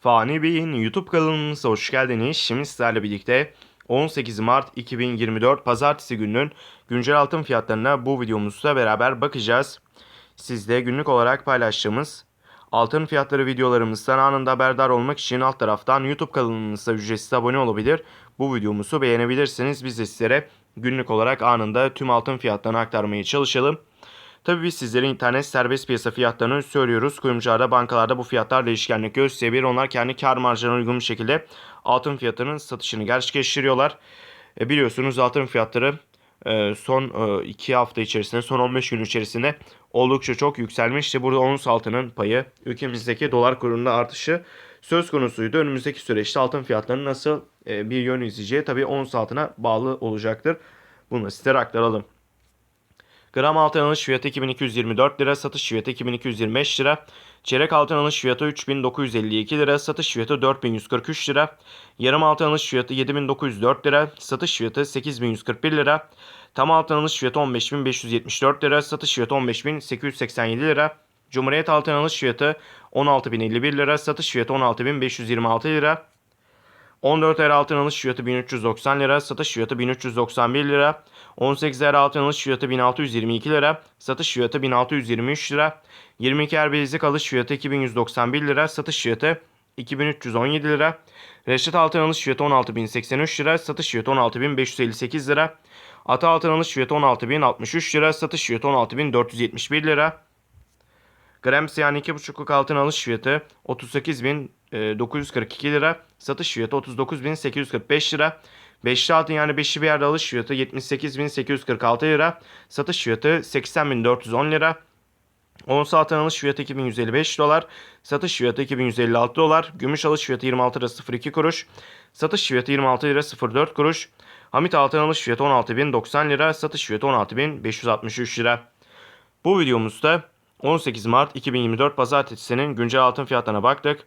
Fani Bey'in YouTube kanalımıza hoş geldiniz. Şimdi sizlerle birlikte 18 Mart 2024 Pazartesi gününün güncel altın fiyatlarına bu videomuzda beraber bakacağız. Sizde günlük olarak paylaştığımız altın fiyatları videolarımızdan anında haberdar olmak için alt taraftan YouTube kanalımıza ücretsiz abone olabilir. Bu videomuzu beğenebilirsiniz. Biz de sizlere günlük olarak anında tüm altın fiyatlarını aktarmaya çalışalım. Tabii biz sizlere internet serbest piyasa fiyatlarını söylüyoruz. Kuyumcularda, bankalarda bu fiyatlar değişkenlik gösterebilir. Onlar kendi kar marjlarına uygun bir şekilde altın fiyatlarının satışını gerçekleştiriyorlar. E, biliyorsunuz altın fiyatları e, son 2 hafta içerisinde, son 15 gün içerisinde oldukça çok yükselmişti. Burada ons altının payı ülkemizdeki dolar kurunda artışı söz konusuydu. Önümüzdeki süreçte altın fiyatlarının nasıl e, bir yön izleyeceği tabii ons altına bağlı olacaktır. Bunu sizlere aktaralım. Gram altın alış fiyatı 2224 lira, satış fiyatı 2225 lira. Çeyrek altın alış fiyatı 3952 lira, satış fiyatı 4143 lira. Yarım altın alış fiyatı 7904 lira, satış fiyatı 8141 lira. Tam altın alış fiyatı 15574 lira, satış fiyatı 15887 lira. Cumhuriyet altın alış fiyatı 16051 lira, satış fiyatı 16526 lira. 14 er altın alış fiyatı 1390 lira, satış fiyatı 1391 lira. 18 er altın alış fiyatı 1622 lira, satış fiyatı 1623 lira. 22 er bilezik alış fiyatı 2191 lira, satış fiyatı 2317 lira. Reşit altın alış fiyatı 16083 lira, satış fiyatı 16558 lira. Ata altın alış fiyatı 16063 lira, satış fiyatı 16471 lira. Gram yani 2,5'luk altın alış fiyatı 38.942 lira. Satış fiyatı 39.845 lira. Beşli altın yani beşli bir yerde alış fiyatı 78.846 lira. Satış fiyatı 80.410 lira. Ons altın alış fiyatı 2155 dolar. Satış fiyatı 2156 dolar. Gümüş alış fiyatı 26 lira 02 kuruş. Satış fiyatı 26 lira 04 kuruş. Hamit altın alış fiyatı 16.090 lira. Satış fiyatı 16.563 lira. Bu videomuzda 18 Mart 2024 Pazartesi'nin güncel altın fiyatlarına baktık.